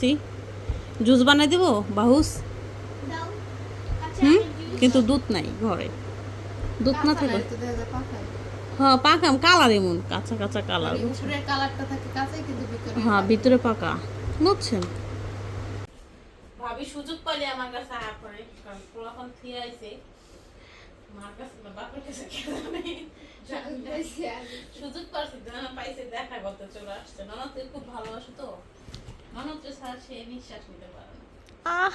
করছি জুস বানাই দেব বাহুস? আচ্ছা হুম? কিন্তু দুধ নাই ঘরে। দুধ না থাকে। হ্যাঁ পাকাম কালার এমন কাঁচা কাঁচা কালার। মানে হ্যাঁ ভিতরে পাকা। বুঝছেন? ভাবি সুযোগ পাইলে আমার কাছে আয়া করে কারণ পোলাপান থিয়ে আইছে। মার কাছে বাপের কাছে। সুযোগ পাইছে পাইছে দেখা করতে চলে আসছে। নানা তুই খুব ভালোবাসো তো? নানা তো সে নিঃশ্বাস নিতে পারে না। আহ।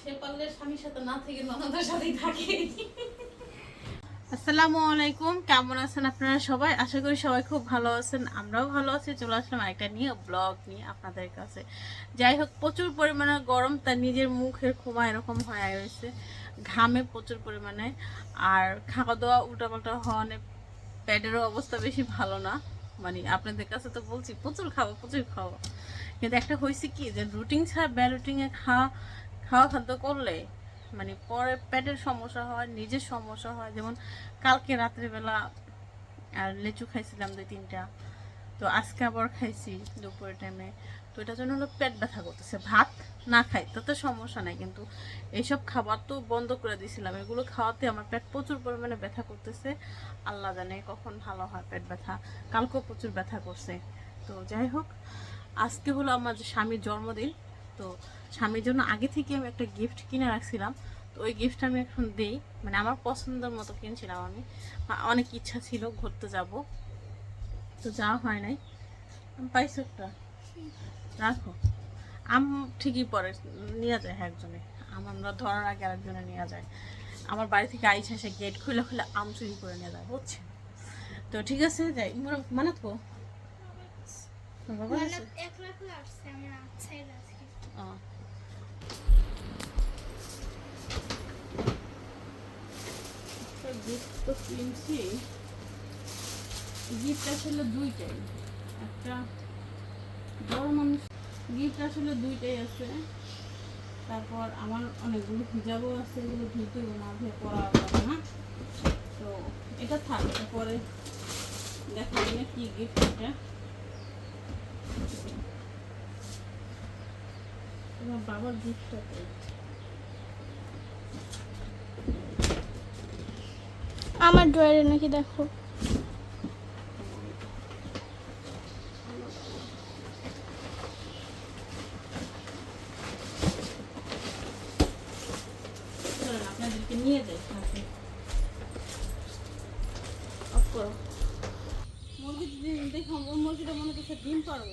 সে পারলে স্বামীর সাথে না থেকে ননদের সাথেই থাকে। আসসালামু আলাইকুম কেমন আছেন আপনারা সবাই? আশা করি সবাই খুব ভালো আছেন আমরাও ভালো আছি। চলে আসলাম একটা নিয়ে ব্লগ নিয়ে আপনাদের কাছে। যাই হোক প্রচুর পরিমাণে গরম তার নিজের মুখের খোমা এরকম হয়ে রয়েছে ঘামে প্রচুর পরিমাণে। আর খাওয়া দাওয়া উল্টাপাল্টা হওয়ানে প্যাডেরও অবস্থা বেশি ভালো না। মানে আপনাদের কাছে তো বলছি প্রচুর খাব প্রচুর খাব। কিন্তু একটা হয়েছে কি যে রুটিন ছাড়া ব্যারুটিনে খাওয়া খাওয়া খাদ্য করলে মানে পরে পেটের সমস্যা হয়, নিজের সমস্যা হয়। যেমন কালকে রাত্রেবেলা, আর লিচু খাইছিলাম দুই, তিনটা। তো আজকে আবার খাইছি দুপুরের টাইমে তো এটার জন্য হলো পেট ব্যথা করতেছে। ভাত না খাই, তাতে সমস্যা নাই। কিন্তু এইসব খাবার তো বন্ধ করে দিয়েছিলাম এগুলো খাওয়াতে আমার পেট প্রচুর পরিমাণে ব্যথা করতেছে। আল্লাহ জানে কখন ভালো হয় পেট ব্যথা। কালকেও প্রচুর ব্যথা করছে। তো যাই হোক আজকে হলো আমার স্বামীর জন্মদিন, তো স্বামীর জন্য আগে থেকে আমি একটা গিফট কিনে রাখছিলাম। তো ওই গিফট আমি এখন দিই। মানে আমার পছন্দের মতো কিনছিলাম আমি। অনেক ইচ্ছা ছিল, ঘুরতে যাব। তো যাওয়া হয় নাই। পাইছো একটা। রাখো। আম ঠিকই পরে, নিয়ে যায় একজনে। আম আমরা ধরার আগে আরেকজনে নিয়ে যায়। আমার বাড়ি থেকে আইসা সে গেট খুলে খুলে আম চুরি করে নিয়ে যায় বুঝছে তো ঠিক আছে, যাই। মানে তো বাবা? আছে? তো কিনছি। গিফট আসলে দুইটাই। একটা বড় মানুষ গিফট আসলে দুইটাই আছে। তারপর আমার অনেকগুলো হিজাবও আছে এগুলো ধুতে হবে না ধুয়ে পরা যাবে না। তো এটা থাক পরে দেখা যাবে কি গিফট এটা। তোমার বাবার গিফটটা? আমার ড্রয়ারে নাকি দেখো। নিয়ে যাই অফ করো। মুরগির ডিম দেখো মুরগিটা মনে করছে ডিম পারব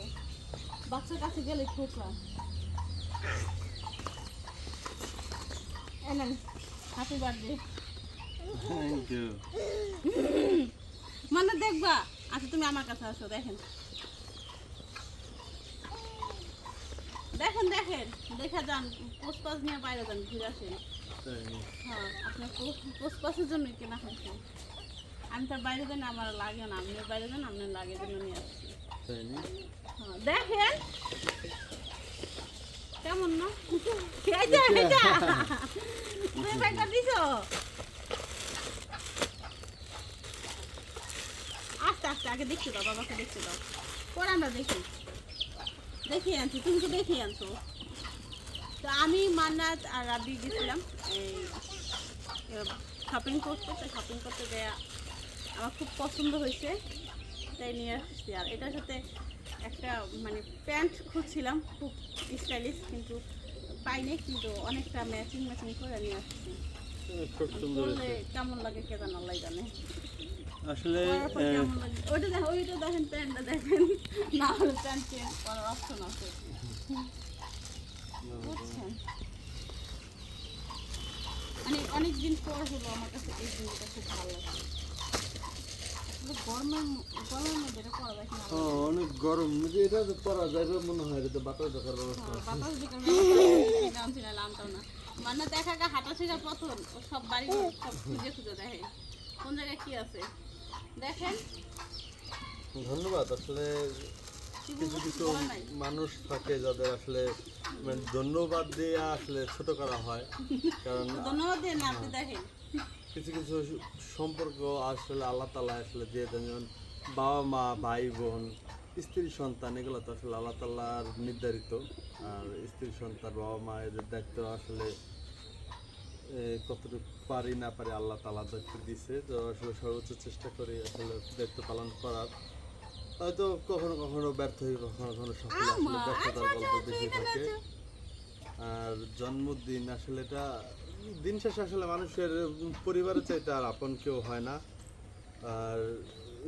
বাচ্চার কাছে গেলে ঠোকরা হ্যাপি বার্থডে থ্যাংক ইউ মানে দেখবা? আচ্ছা তুমি আমার কাছে আসো দেখেন। দেখেন দেখেন। দেখা যান পোস্টপাস নিয়ে বাইরে যান ঘুরে আসেন। হ্যাঁ আপনার পোস্টপাসের জন্য কেনা হয়েছে। আমি তার বাইরে যাই না আমার লাগে না। আপনি বাইরে যান আপনার লাগে জন্য নিয়ে আসছি। হ্যাঁ, দেখেন। কেমন না? এই যে, তুমি ব্যাগটা দিছো? আস্তে আস্তে আগে দেখতে দাও বাবাকে দেখতে দাও। পরে আমরা দেখি। দেখি আনছি তুমি তো দেখি আনছো। তো আমি মান্নাত আর রাবি গেছিলাম এই শপিং করতে। তো শপিং করতে দেয়া আমার খুব পছন্দ হয়েছে। তাই নিয়ে আসছি। আর এটার সাথে একটা মানে প্যান্ট খুঁজছিলাম খুব স্টাইলিশ কিন্তু পাইনি কিন্তু অনেকটা ম্যাচিং ম্যাচিং করে নিয়ে আসছি। হয়েছে। কেমন লাগে কে জানো আল্লাহ জানে। আসলে? ওইটা দেখেন ওইটা দেখেন প্যান্টটা দেখেন। না হলে প্যান্ট চেঞ্জ করার অপশন আছে। বুঝছেন? মানে অনেক দিন পর হলো আমার কাছে এই জিনিসটা খুব ভালো লাগে আসলে গরমের ম- গরমের মধ্যে এটা পরা যায় কিনা ও, অনেক গরম এটা তো পরা যাবে মনে হয় এটা বাতাস দেখার ব্যবস্থা। বাতাস দিকে আনছি না মানে দেখা গা হাঁটা শেখা প্রথম সব বাড়ি সব খুঁজে খুঁজে দেখে কোন জায়গায় কি আছে দেখেন ধন্যবাদ, আসলে কিছু কিছু মানুষ থাকে যাদের আসলে মানে ধন্যবাদ দিয়ে আসলে ছোট করা হয়। কারণ ধন্যবাদ দিন না আপনি দেখেন। কিছু কিছু সম্পর্ক আসলে আল্লাহ তালা আসলে দিয়ে দেন। যেমন বাবা মা ভাই বোন স্ত্রী সন্তান এগুলো তো আসলে আল্লাহ তাল্লাহর নির্ধারিত। আর স্ত্রী সন্তান বাবা মা এদের দায়িত্ব আসলে কতটুকু পারি না পারি আল্লাহ তালা দায়িত্ব দিছে। তো আসলে সর্বোচ্চ চেষ্টা করি আসলে দায়িত্ব পালন করার। হয়তো কখনো কখনো ব্যর্থ হই কখনো কখনো সফল আসলে ব্যর্থতার গল্প বেশি থাকে আর জন্মদিন আসলে এটা দিন শেষে আসলে মানুষের পরিবারের চাইতে আর আপন কেউ হয় না। আর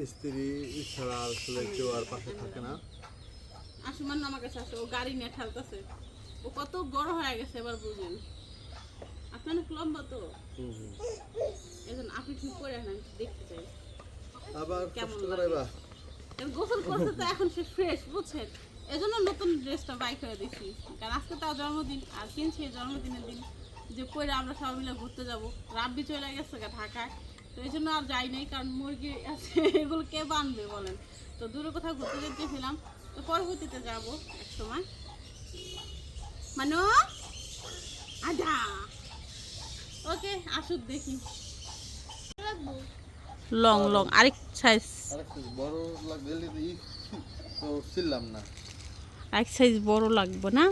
স্ত্রী ছাড়া আসলে কেউ আর পাশে থাকে না। আসমান আমার কাছে আসে ও গাড়ি নিয়ে ঠেলতেছে। ও কত বড় হয়ে গেছে এবার বুঝুন। আপনি অনেক লম্বা তো। হুম হুম। এখন আপনি ঠিক করে আমি দেখতে চাই। আবার কষ্ট করাইবা গোসল করতে তো এখন সে ফ্রেশ বুঝছেন? এজন্য নতুন ড্রেসটা বাই করে দিছি কারণ আজকে তার জন্মদিন, আর কিনছি জন্মদিনের দিন যে কইরা আমরা সবাই মিলে ঘুরতে যাব। রাব্বি চলে গেছে ঢাকায়। তো এই জন্য আর যাই নাই, কারণ মুরগি আছে, এগুলো কে বানবে বলেন? তো দূরে কোথাও ঘুরতে যেতে ছিলাম তো পরবর্তীতে যাব এক সময় মানু আদা ওকে, আসুক দেখি। লং লং, আরেক সাইজ বড় লাগবে তো ছিলাম না। এক সাইজ বড় লাগবে না?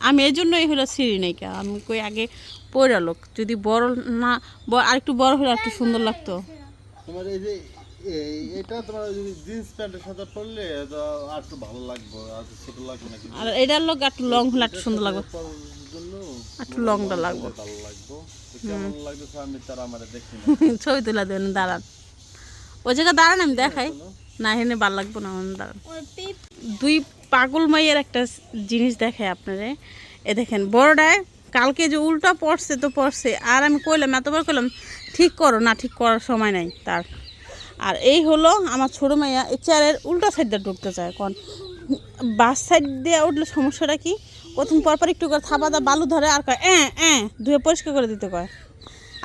আমি এই জন্যই হলো সিঁড়ি নাই কে আমি কই আগে পয়রা লোক যদি বড় না ব- আরেকটু বড় হলে একটু সুন্দর লাগতো। তোমার এই যে এটা তোমার যদি জিন্স প্যান্টের সাথে পরলে তো আর একটু ভালো লাগবে আর একটু ছোট লাগবে না আর এটার লোক একটু লং হলে একটু সুন্দর লাগবে। একটু লংটা লাগবে। ভালো লাগবে। কেমন লাগবে আমি তার আমার দেখি ছবি তুলে দেবেন দাঁড়ান। ওই জায়গায় দাঁড়ান, আমি দেখাই। না হেনে ভালো লাগবো না আমার দাঁড়ান। দুই পাগল মাইয়ের একটা জিনিস দেখায় আপনারে। এ দেখেন বড়টায় কালকে যে উল্টা পড়ছে তো পড়ছে। আর আমি কইলাম, এতবার কইলাম, ঠিক করো, না ঠিক করার সময় নাই তার। আর এই হলো আমার ছোটো মাইয়া, এই চেয়ারের উল্টা সাইডটা ঢুকতে চায় কারণ বাস সাইড দিয়ে উঠলে সমস্যাটা কি? প্রথম পরপর একটু করে থাবা দা বালু ধরে আর কয়, এ এ, ধুয়ে পরিষ্কার করে দিতে কয়।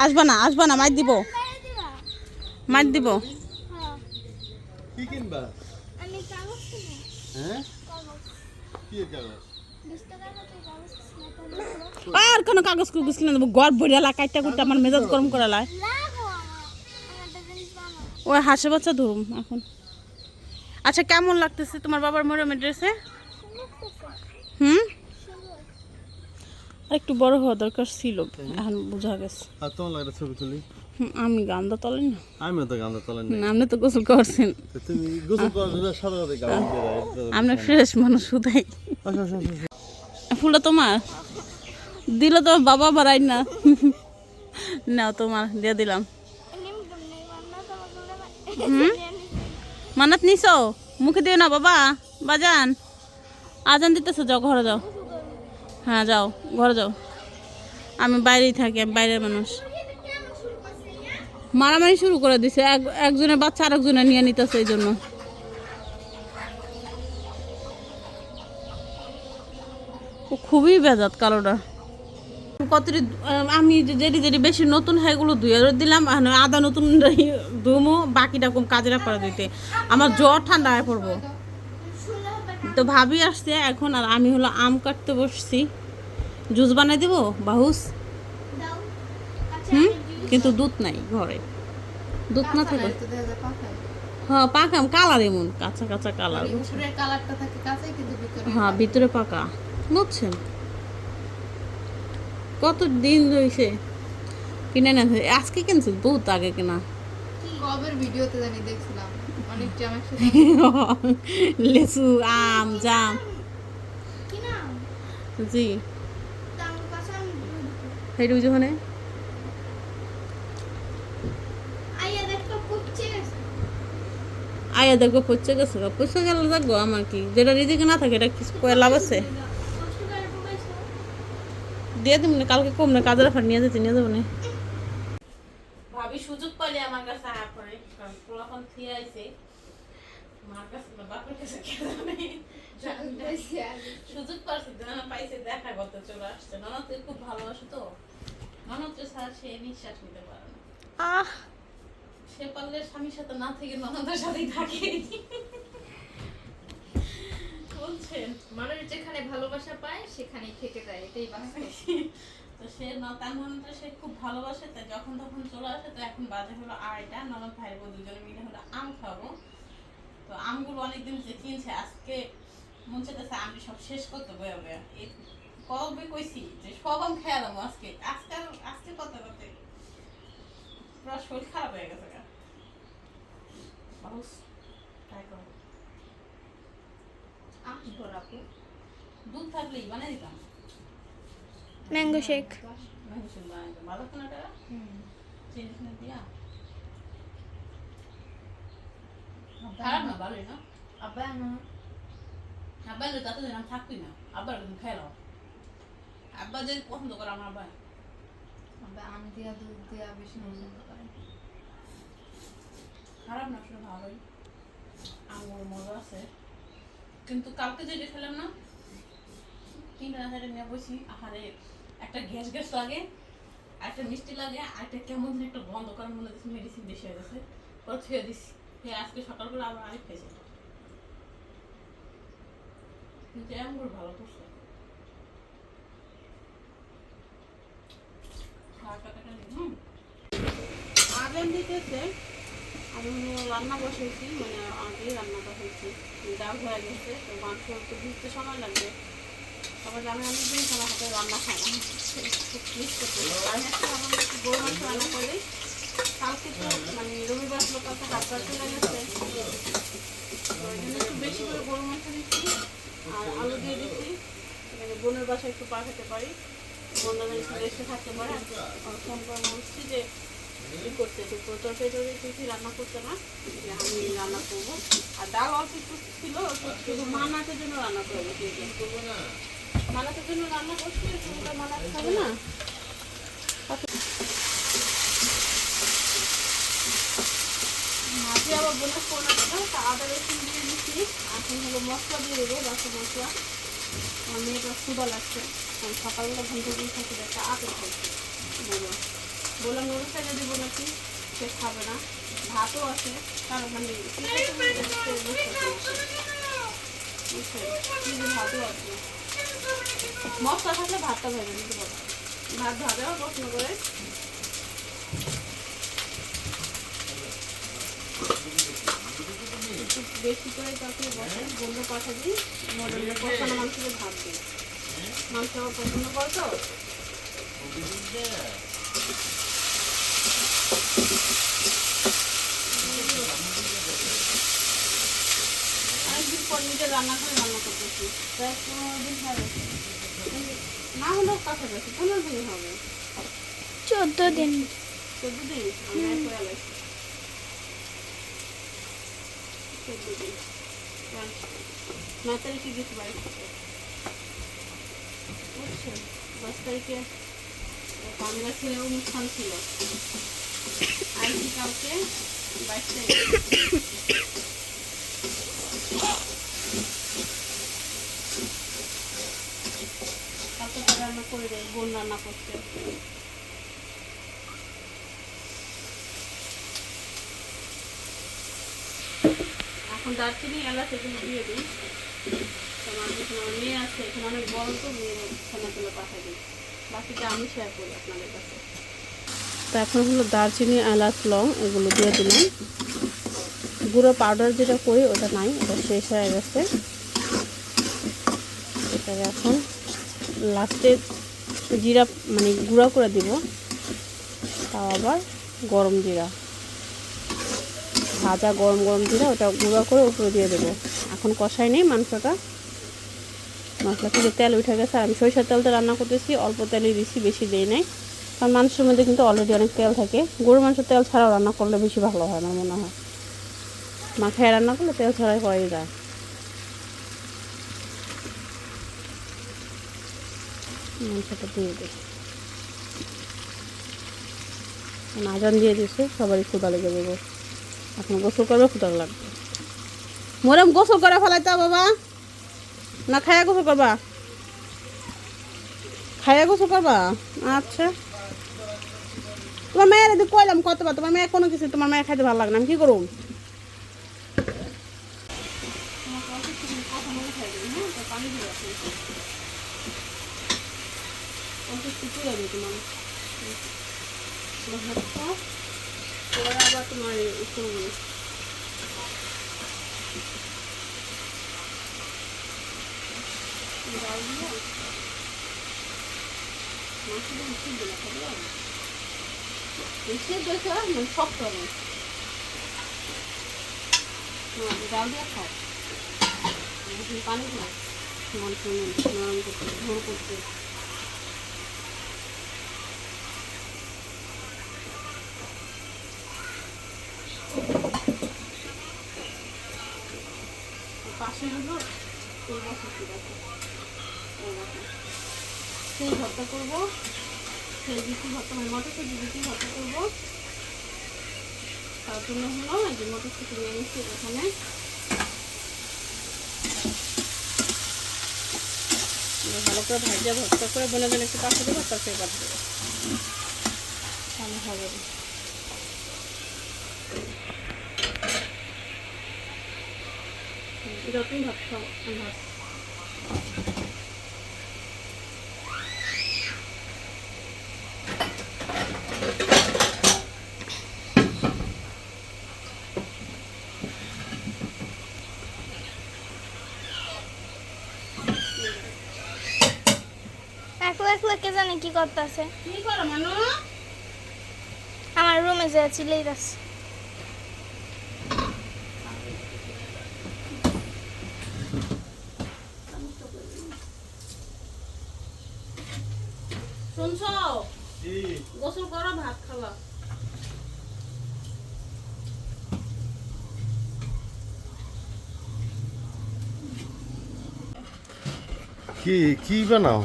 আসবা না আসবা না মার দিব। মার দিব। কি কিনবা? আমি কাগজ কিনে হ্যাঁ? কাগজ। কি কাগজ? আর কোনো কাগজ কুগজ কিনে দেবো। গড় বইয়ালা কাইটা কুইটা আমার মেজাজ গরম করালায় জিনিস বানাও ওই হাসে বাচ্চা ধরুম এখন। আচ্ছা কেমন লাগতেছে তোমার বাবার মরমের ড্রেসে? হুম? সুন্দর আর একটু বড় হওয়া দরকার ছিল। এখন বোঝা গেছে। আর তোমার লাগে ছবি তুলি? আমি গান্দা তলেন না। আমিও তো গান্ধা তলেন না, আপনি তো গোসল করছেন। তুমি গোসল করার জন্য সাদা সাদা গাউন দিয়ে আপনি ফ্রেশ মানুষ শুধাই আচ্ছা আচ্ছা আচ্ছা ফুলটা তোমার? দিল তোমার বাবা বাড়াই না। নাও তোমার দিয়ে দিলাম। বান্না মানাত নিছ? মুখে দিও না বাবা। বাজান। আজান দিতেছো যাও ঘরে যাও। হ্যাঁ যাও ঘরে যাও। আমি বাইরেই থাকি আমি বাইরের মানুষ। মারামারি শুরু করে দিছে। এক একজনের বাচ্চা আরেকজনে নিয়ে নিতেছে এই জন্য। খুবই বেজাত কালোটা। কতটি আমি যেটি যেটি বেশি নতুন হয় এগুলো ধুয়ে দিলাম। আদা নতুন ধুমো বাকিটা কম কাজে করে দিতে। আমার জ্বর ঠান্ডা হয়ে পড়ব। তো ভাবি আসছে এখন, আর আমি হলো আম কাটতে বসছি। জুস বানাই দেবো, বাহুস? হুম? কিন্তু দুধ নাই ঘরে। দুধ না থাকে হ্যাঁ পাকাম কালার এমন কাঁচা কাঁচা কালার মানে ভিতরে হ্যাঁ ভিতরে পাকা বুঝছেন? কত দিন রয়েছে কিনে না আজকে কিনছি বহুত আগে কেনা। কবের ভিডিওতে জানি দেখছিলাম। লেচু আম জাম। জি। তার কাছে আমি হেঁটে বুঝে ওখানে আইয়া দেখো পুচ্ছে গেছে আয়া দেখব পচে গেছে গা পচে গেলে দেখব আমার কি? যেটা রিজিকে না থাকে এটা কিছু করে লাভ আছে? দিয়ে দিব না কালকে কম না কাজের অফার নিয়ে যেতে নিয়ে যাব না। ভাবি সুযোগ পাইলে আমার কাছে আয়া করে কারণ থিয়ে আইছে। মার কাছে না বাপের কাছে সুযোগ পাইছে পাইছে দেখা করতে চলে আসছে। ননদ খুব ভালোবাসে তো। ননদ সে নিঃশ্বাস নিতে পারে না। আহ সে পারলে স্বামীর সাথে না থেকে ননদের সাথেই থাকে। বলছেন মানুষ যেখানে ভালোবাসা পায়, সেখানেই থেকে যায়, এটাই তো সে তার ননদটা সে খুব ভালোবাসে তাই যখন তখন চলে আসে, তো এখন বাজে হলো আড়াইটা, ননদ ভাই বোন দুজনে মিলে হলো আম খাব। তো আমগুলো অনেকদিন যে কিনছে আজকে মন চাইতেছে আমি সব শেষ করতে বয়ে বয়ে। কবে কইছি যে সব আম খেয়ালাম আজকে আজকে আর- আজকে করতে করতে পুরো শরীর খারাপ হয়ে গেছে। ট্রাই করো আম কি করে আপু দুধ থাকলেই বানিয়ে দিতাম ম্যাঙ্গো শেক মেডিসিন বানিয়ে দিতাম ভালো তো না এটা চিনি টিনি দিয়া খারাপ না ভালোই না আব্বা আনো আব্বা এলে তাতে আমি থাকবি না আব্বার তুমি খেলাও আব্বা যদি পছন্দ করে আমার আব্বা আব্বা আম দিয়া দুধ দিয়া বেশি পছন্দ করে খারাপ না শুনে ভালোই। আঙুর মজা আছে। কিন্তু কালকে যেটা খেলাম না তিনটা নাচারে নিয়ে বসি, আহারে, একটা গ্যাস গ্যাস লাগে, একটা মিষ্টি লাগে, আর একটা কেমন যেন একটা গন্ধ করার মনে হচ্ছে মেডিসিন বেশি হয়ে গেছে। পরে দিছি। ফের আজকে সকালবেলা আবার আরেক খেয়েছে। কিন্তু আঙুর ভালো করছে। আজান দিতেছে আমি রান্না বসাইছি মানে আগেই রান্নাটা হয়েছে। ডাল হয়ে গেছে, তো মাংস একটু ভিজতে সময় লাগবে। তারপরে আমি অনেক দিন আমার হাতে রান্না খাই না। মিস করতে গরু মাংস রান্না করে। কালকে তো মানে রবিবার ছিল কালকে হাতবার চলে গেছে। ওই জন্য একটু বেশি করে গরু মাংস দিচ্ছি, আর আলু দিয়ে দিচ্ছি। মানে বোনের বাসায় একটু পাঠাতে পারি। বন্ধু বান্ধব এসে থাকতে পারে। ফোন করে বলছি যে করব। আর ছিল জন্য রান্না করে বসিয়েছি মানাতের জন্য রান্না না? মাঝে আবার ফোন আসলো তা আদা, রসুন দিয়ে দিচ্ছি। এখন হলো মশলা দিয়ে দেবো বাসা মশলা। আমার মেয়েটা ক্ষুদা লাগছে সকালবেলা ঘুম থেকে থেকে একটা আপেল খাইছি বললাম নুডলসটা যদি বলো কি সে খাবে না। ভাতও আছে কারণ মানে করতে ভাতও আছে। মশলা থাকলে ভাতটা ভেবে নিতে পারো ভাত ভাজাও পছন্দ করে। একটু বেশি করে তরকারি বসে বন্ধ পাঠা দিই মডেলের কষানো ভাত দিই। মাংস পছন্দ করে তো অনেকদিন পর নিজের রান্না করে রান্না করতেছি। প্রায় পনেরো দিন হবে না হলেও কাছাকাছি পনেরো দিন হবে। চোদ্দ দিন। চোদ্দ দিন? আমি এক করে আলাইছি চোদ্দ দিন। নয় তারিখে গেছি বাড়ি বুঝছেন? দশ তারিখে বাংলা ছেলে অনুষ্ঠান ছিল। আইসি কালকে? বাইশ তারিখ কালকে তো রান্না করে দেয় বোন রান্না করছে এখন দারচিনি, এলাচ এগুলো দিয়ে দিই। তোমার মেয়ে আছে, এখানে অনেক বড় তো মেয়ের ছানা তুলে পাঠিয়ে দিই। বাকিটা আমি শেয়ার করি আপনাদের কাছে। তো এখন হলো দারচিনি, এলাচ, লং এগুলো দিয়ে দিলাম। গুঁড়ো পাউডার যেটা করি ওটা নাই, ওটা শেষ হয়ে গেছে। এখন লাস্টে জিরা মানে গুঁড়া করে দিব। তাও আবার গরম জিরা। ভাজা গরম গরম জিরা, ওটা গুঁড়া করে উপরে দিয়ে দেবো। এখন কষাই নেই মাংসটা। মশলা থেকে তেল উঠে গেছে, আর আমি সরিষার তেলটা রান্না করতেছি, অল্প তেলই দিচ্ছি বেশি দিই নাই। কারণ মাংসের মধ্যে কিন্তু অলরেডি অনেক তেল থাকে। গরুর মাংসের তেল ছাড়াও রান্না করলে বেশি ভালো হয় আমার মনে হয়। মাখায় রান্না করলে তেল ছাড়াই করাই যায়। মাংসটা দিয়ে দিই। আজান দিয়ে দিছে সবারই ক্ষুদা লেগে যাবে। এখন গোসল করবে ক্ষুদা লাগবে। মোরাম গোসল করে ফেলাইতে বাবা। না, খায়া গোসল করবা? খায়া গোসল করবা? আচ্ছা। তোমার মেয়ের কইলাম কতবার, তোমার মেয়ে কোনো কিছু তোমার মেয়ে খাইতে ভালো লাগে না, আমি কি কুচুরাবে তোমার ভাতটা পরে আবার তোমার করব মাছগুলো মিশিয়ে দিলে খাবে মিশিয়ে দেখে মানে শক্ত হবে ডাল দিয়ে খাও পানি খাও নরম করতে ঘোর করতে ভর্তা করব। বিচি ভর্তা মানে মটরশুটি ভর্তা করব। তার জন্য হলো এই যে মটরশুটি নিয়ে নিচ্ছি এখানে। ভালো করে ভাজা, ভর্তা করে বলে দিলে একটু পাশে দেবো তারপরে বাদ দেবো এটা তুমি ভাত আমি ভাত একলা একলা কে জানে কি করতেছে। কি করো মানু আমার রুমে যে চিলেই আছে। শুনছো? গোসল করো ভাত খাওয়া কি কি বানাও?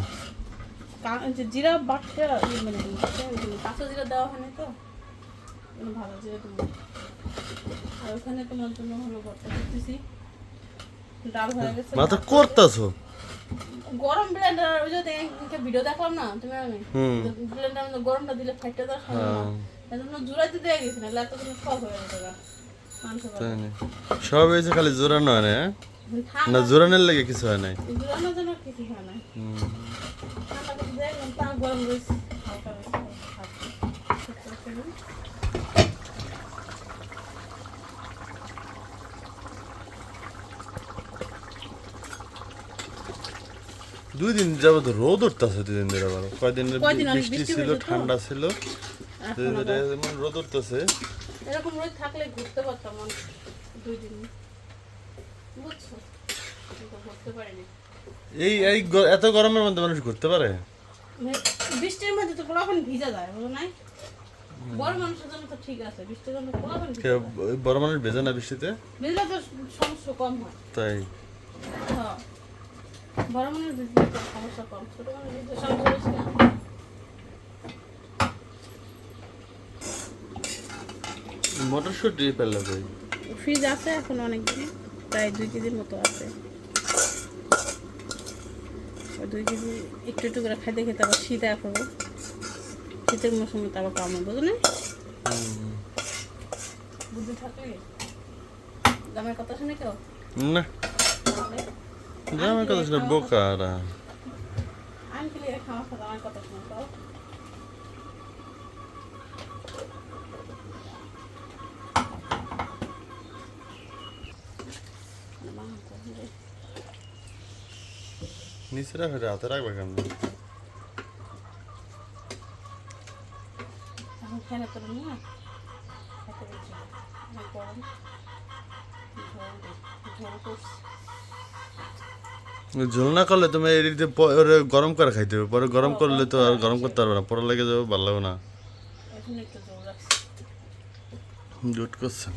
জিরা বাটটা ইয়ে মানে কাঁচা জিরা দেওয়া হয়নি তো? ভালো জিরা দেবো আর ওখানে তোমার জন্য হলো করতেছি। ডাল হয়ে গেছে। মাথা করতাছো? গরম ব্লেন্ডার ওই যে দেখে ভিডিও দেখলাম না তুমি আমি? ব্লেন্ডার মধ্যে গরমটা দিলে ফাইটটা দেওয়া সম্ভব না। হ্যাঁ। এজন্য জুড়াইতে দেওয়া গেছে না কিন্তু সব হয়ে যেত মাংস সব হয়েছে খালি জোরানো হয় না হ্যাঁ? না জোরানোর লেগে কিছু হয় নাই? জন্য কিছু হয় দুই দিন যাবত রোদ উঠতেছে দুই দিন ধরে আবার। কয়দিন বৃষ্টি ছিল ঠান্ডা ছিল। দুই দিন ধরে রোদ উঠতেছে। এরকম রোদ থাকলে ঘুরতে পারতাম দুই দিন বুঝছ কিন্তু ঘুরতে পারিনি এই এই এত গরমের মধ্যে মানুষ ঘুরতে পারে? মানে বৃষ্টির মধ্যে তো পোলাপান ভিজা যায় বুঝো নাই? বড় মানুষের জন্য তো ঠিক আছে বৃষ্টির জন্য পোলাপান বড় মানুষ ভেজে না বৃষ্টিতে? ভিজলে তো সমস্যা কম হয়। তাই। হ্যাঁ। বড় মানুষ ভিজলে তো সমস্যা কম ছোট মানুষ ভিজলে সমস্যা বেশি না মটরশুটি পেলে ভাই ফ্রিজ আছে এখন অনেক দিন প্রায় দুই কেজির মতো আছে। দুই কেজি একটু একটু করে খাইতে খেতে আবার শীত এখন শীতের মৌসুমে তো আবার কামড় বুঝলি? না বুদ্ধি থাকলে? কথা শুনে কেউ? না। তাহলে কথা শুনে বোকা আর। খাওয়া খাওয়া আমার কথা শুনে তো নিচে রাখে হাতে রাখবে কেমন? এখন তো গরম ঝোল না করলে তুমি ওরে গরম করে খাইতে হবে পরে গরম করলে তো আর গরম করতে পারবে না পরে লেগে যাবে ভালো লাগবে না। জুট করছে।